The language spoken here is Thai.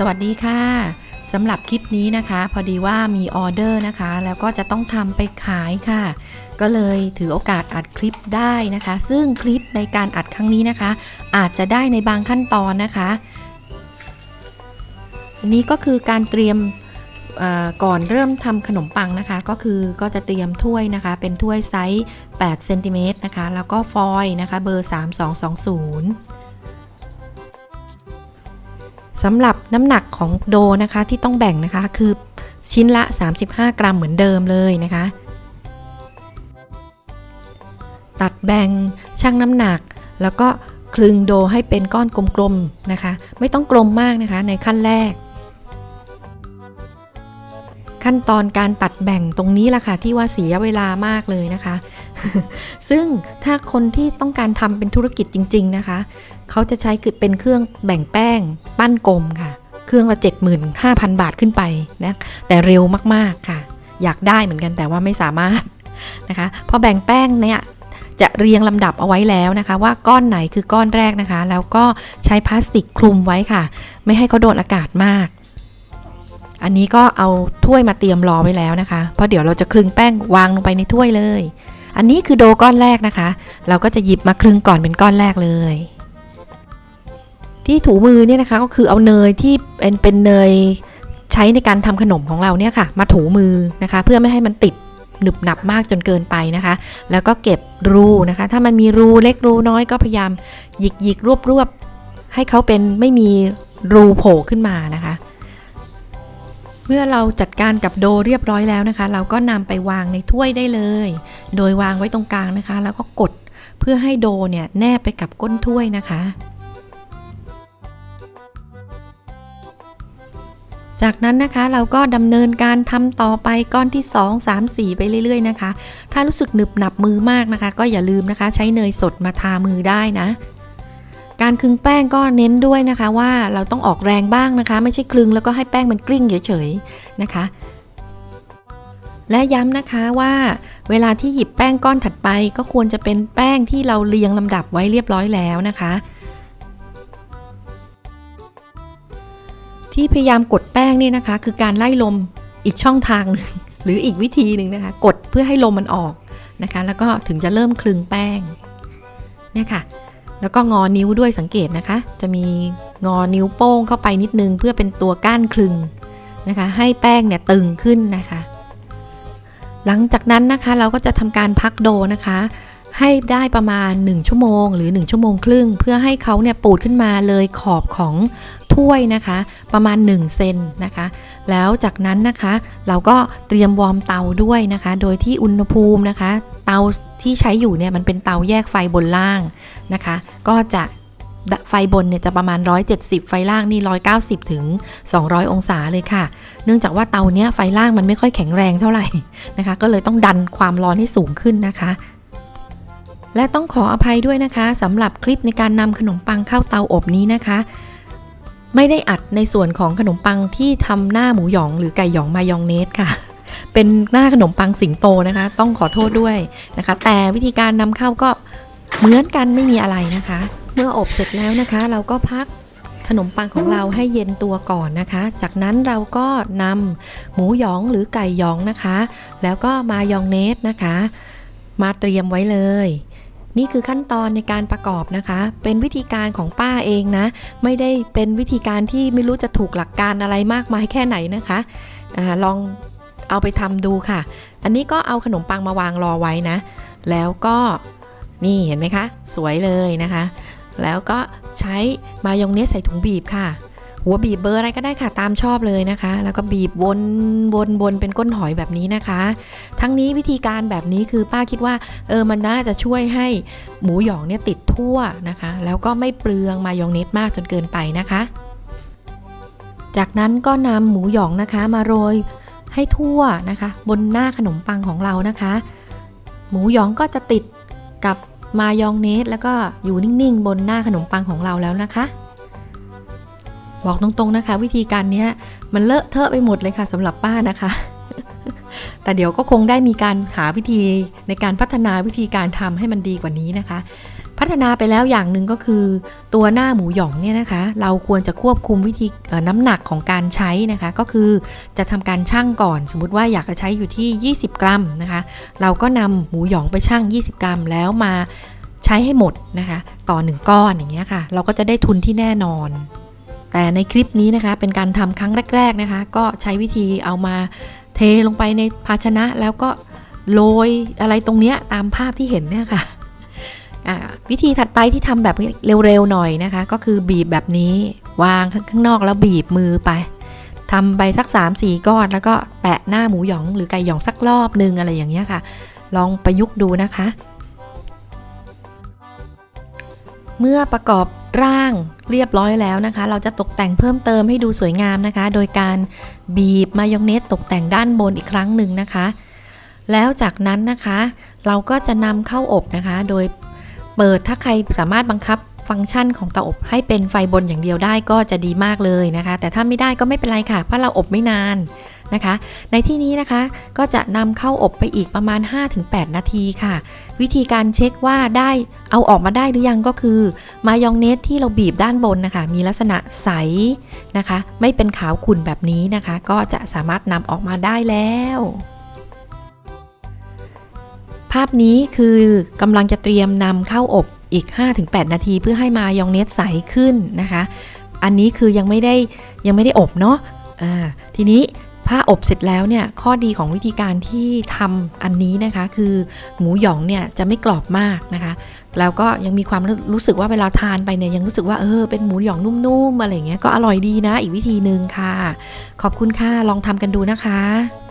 สวัสดีค่ะสำหรับคลิปนี้นะคะ พอดีว่ามีออเดอร์นะคะ แล้วก็จะต้องทำไปขายค่ะ ก็เลยถือโอกาสอัดคลิปได้นะคะ ซึ่งคลิปในการอัดครั้งนี้นะคะ อาจจะได้ในบางขั้นตอนนะคะอันนี้ก็คือการเตรียมก่อนเริ่มทำขนมปังนะคะ ก็คือก็จะเตรียมถ้วยนะคะ เป็นถ้วยไซส์8เซนติเมตรนะคะ แล้วก็ฟอยล์นะคะ เบอร์ 3220 สำหรับน้ำหนักของโดนะคะที่ต้องแบ่งนะคะคือชิ้นละ 35 กรัมเหมือนเดิมเลยนะคะ ตัดแบ่งชั่งน้ำหนัก แล้วก็คลึงโดให้เป็นก้อนกลมๆนะคะ ไม่ต้องกลมมากนะคะในขั้นแรก ขั้นตอนการตัดแบ่งตรงนี้ล่ะค่ะ ที่ว่าเสียเวลามากเลยนะคะ ซึ่งถ้าคนที่ต้องการทำเป็นธุรกิจจริง ๆนะคะ เขาจะใช้เป็นเครื่องแบ่งแป้ง ปั้นกลมค่ะ เครื่องละ 75,000 บาทขึ้นไปนะแต่เร็วมากๆค่ะ อยากได้เหมือนกันแต่ว่าไม่สามารถนะคะพอแบ่งแป้งเนี่ยจะเรียงลำดับเอาไว้แล้วนะคะ ว่าก้อนไหนคือก้อนแรกนะคะ แล้วก็ใช้พลาสติกคลุมไว้ค่ะ ไม่ให้เขาโดนอากาศมาก อันนี้ก็เอาถ้วยมาเตรียมรอไว้แล้วนะคะ เพราะเดี๋ยวเราจะคลึงแป้งวางลงไปในถ้วยเลย อันนี้คือโดก้อนแรกนะคะ เราก็จะหยิบมาคลึงก่อนเป็นก้อนแรกเลย ที่ถูมือเนี่ยนะคะก็คือเอาเนยที่เป็นเป็นเนยใช้ในการทำขนมของเราเนี่ยค่ะ มาถูมือนะคะ เพื่อไม่ให้มันติดหนึบหนับมากจนเกินไปนะคะ แล้วก็เก็บรูนะคะ ถ้ามันมีรูเล็กรูน้อยก็พยายามหยิกหยิกรวบรวบให้เขาเป็นไม่มีรูโผล่ขึ้นมานะคะ เมื่อเราจัดการกับโดเรียบร้อยแล้วนะคะ เราก็นำไปวางในถ้วยได้เลย โดยวางไว้ตรงกลางนะคะ แล้วก็กดเพื่อให้โดเนี่ยแนบไปกับก้นถ้วยนะคะ จากนั้นนะคะเราก็ดำเนินการทำต่อไปก้อนที่ 2 3 4 ไปเรื่อยๆนะคะ ถ้ารู้สึกหนึบหนับมือมากนะคะ ก็อย่าลืมนะคะ ใช้เนยสดมาทามือได้นะ การคลึงแป้งก็เน้นด้วยนะคะว่าเราต้องออกแรงบ้างนะคะ ไม่ใช่คลึงแล้วก็ให้แป้งมันกลิ้งเฉยๆนะคะ และย้ำนะคะว่า เวลาที่หยิบแป้งก้อนถัดไป ก็ควรจะเป็นแป้งที่เราเรียงลำดับไว้เรียบร้อยแล้วนะคะ ที่พยายามกดแป้งนี่นะคะ คือการไล่ลมอีกช่องทางหนึ่งหรืออีกวิธีหนึ่งนะคะ กดเพื่อให้ลมมันออกนะคะ แล้วก็ถึงจะเริ่มคลึงแป้งเนี่ยค่ะ แล้วก็งอนิ้วด้วยสังเกตนะคะ จะมีงอนิ้วโป้งเข้าไปนิดนึง เพื่อเป็นตัวก้านคลึงนะคะ ให้แป้งเนี่ยตึงขึ้นนะคะ หลังจากนั้นนะคะเราก็จะทำการพักโดนะคะ ให้ได้ประมาณ 1 ชั่วโมง หรือ 1 ชั่วโมงครึ่ง เพื่อให้เขาเนี่ยปูดขึ้นมาเลยขอบของถ้วยนะคะ ประมาณ 1 เซนนะคะ แล้วจากนั้นนะคะ เราก็เตรียมวอร์มเตาด้วยนะคะ โดยที่อุณหภูมินะคะ เตาที่ใช้อยู่เนี่ยมันเป็นเตาแยกไฟบนล่างนะคะ ก็จะไฟบนเนี่ยจะประมาณ 170 ไฟล่างนี่ 190 ถึง 200 องศาเลยค่ะ เนื่องจากว่าเตาเนี้ยไฟล่างมันไม่ค่อยแข็งแรงเท่าไหร่นะคะ ก็เลยต้องดันความร้อนให้สูงขึ้นนะคะ และต้องขออภัยด้วยนะคะสำหรับคลิปในการนำขนมปังเข้าเตาอบนี้นะคะ ไม่ได้อัดในส่วนของขนมปังที่ทำหน้าหมูหยองหรือไก่หยองมายองเนสค่ะ เป็นหน้าขนมปังสิงโตนะคะ ต้องขอโทษด้วยนะคะ แต่วิธีการนำเข้าก็เหมือนกันไม่มีอะไรนะคะ เมื่ออบเสร็จแล้วนะคะ เราก็พักขนมปังของเราให้เย็นตัวก่อนนะคะ จากนั้นเราก็นำหมูหยองหรือไก่หยองนะคะ แล้วก็มายองเนสนะคะ มาเตรียมไว้เลย นี่คือขั้นตอนในการประกอบนะคะ เป็นวิธีการของป้าเองนะ ไม่ได้เป็นวิธีการที่ไม่รู้จะถูกหลักการอะไรมากมายแค่ไหนนะคะอลองเอาไปทำดูค่ะ อันนี้ก็เอาขนมปังมาวางรอไว้นะ แล้วก็นี่เห็นไหมคะ สวยเลยนะคะ แล้วก็ใช้มายองเนสใส่ถุงบีบค่ะ หัวบีบเบอร์อะไรก็ได้ค่ะตามชอบเลยนะคะ แล้วก็บีบวนวนวนเป็นก้นหอยแบบนี้นะคะ ทั้งนี้วิธีการแบบนี้คือป้าคิดว่าเออมันน่าจะช่วยให้หมูหยองเนี่ยติดทั่วนะคะ แล้วก็ไม่เปลืองมายองเนสมากจนเกินไปนะคะ จากนั้นก็นำหมูหยองนะคะมาโรยให้ทั่วนะคะ บนหน้าขนมปังของเรานะคะ หมูหยองก็จะติดกับมายองเนสแล้วก็อยู่นิ่งๆ บนหน้าขนมปังของเราแล้วนะคะ บอกตรงๆนะคะ วิธีการนี้มันเลอะเทอะไปหมดเลยค่ะสำหรับป้านะคะ แต่เดี๋ยวก็คงได้มีการหาวิธีในการพัฒนาวิธีการทำให้มันดีกว่านี้นะคะ พัฒนาไปแล้วอย่างหนึ่งก็คือ ตัวหน้าหมูหยองเนี่ยนะคะ เราควรจะควบคุมวิธีน้ำหนักของการใช้นะคะ ก็คือจะทำการชั่งก่อน สมมติว่าอยากจะใช้อยู่ที่ 20 กรัมนะคะ เราก็นำหมูหยองไปชั่ง 20 กรัม แล้วมาใช้ให้หมดนะคะ ต่อ 1 ก้อนอย่างเงี้ยค่ะ เราก็จะได้ทุนที่แน่นอน แต่ในคลิปนี้นะคะเป็นการทำครั้งแรก ๆนะคะ ก็ใช้วิธีเอามาเทลงไปในภาชนะแล้วก็โรยอะไรตรงเนี้ยตามภาพที่เห็นเนี่ยค่ะวิธีถัดไปที่ทำแบบเร็วๆหน่อยนะคะ ก็คือบีบแบบนี้วางข้างนอกแล้วบีบมือไปทำไปสัก 3-4 ก้อน แล้วก็แปะหน้าหมูหยองหรือไก่หยองสักรอบนึงอะไรอย่างเงี้ยค่ะ ลองประยุกต์ดูนะคะ เมื่อประกอบ ร่างเรียบร้อยแล้วนะคะ เราจะตกแต่งเพิ่มเติมให้ดูสวยงามนะคะ โดยการบีบมายองเนสตกแต่งด้านบนอีกครั้งหนึ่งนะคะ แล้วจากนั้นนะคะ เราก็จะนำเข้าอบนะคะ โดยเปิดถ้าใครสามารถบังคับฟังก์ชันของเตาอบให้เป็นไฟบนอย่างเดียวได้ก็จะดีมากเลยนะคะ แต่ถ้าไม่ได้ก็ไม่เป็นไรค่ะเพราะเราอบไม่นาน นะคะ ในที่นี้นะคะก็จะนำเข้าอบไปอีกประมาณ 5-8 นาทีค่ะ วิธีการเช็คว่าได้เอาออกมาได้หรือยังก็คือ มายองเนสที่เราบีบด้านบนนะคะ มีลักษณะใสนะคะ ไม่เป็นขาวขุ่นแบบนี้นะคะ ก็จะสามารถนำออกมาได้แล้วภาพนี้คือกำลังจะเตรียมนำเข้าอบอีก 5-8 นาที เพื่อให้มายองเนสใสขึ้นนะคะ อันนี้คือยังไม่ได้ยังไม่ได้อบเนาะอ่าทีนี้ ผ้าอบเสร็จแล้วเนี่ยข้อดีของวิธีการที่ทำอันนี้นะคะ คือหมูหยองเนี่ยจะไม่กรอบมากนะคะ แล้วก็ยังมีความรู้สึกว่าเวลาทานไปเนี่ยยังรู้สึกว่าเออเป็นหมูหยองนุ่มๆอะไรเงี้ยก็อร่อยดีนะอีกวิธีหนึ่งค่ะ ขอบคุณค่ะลองทำกันดูนะคะ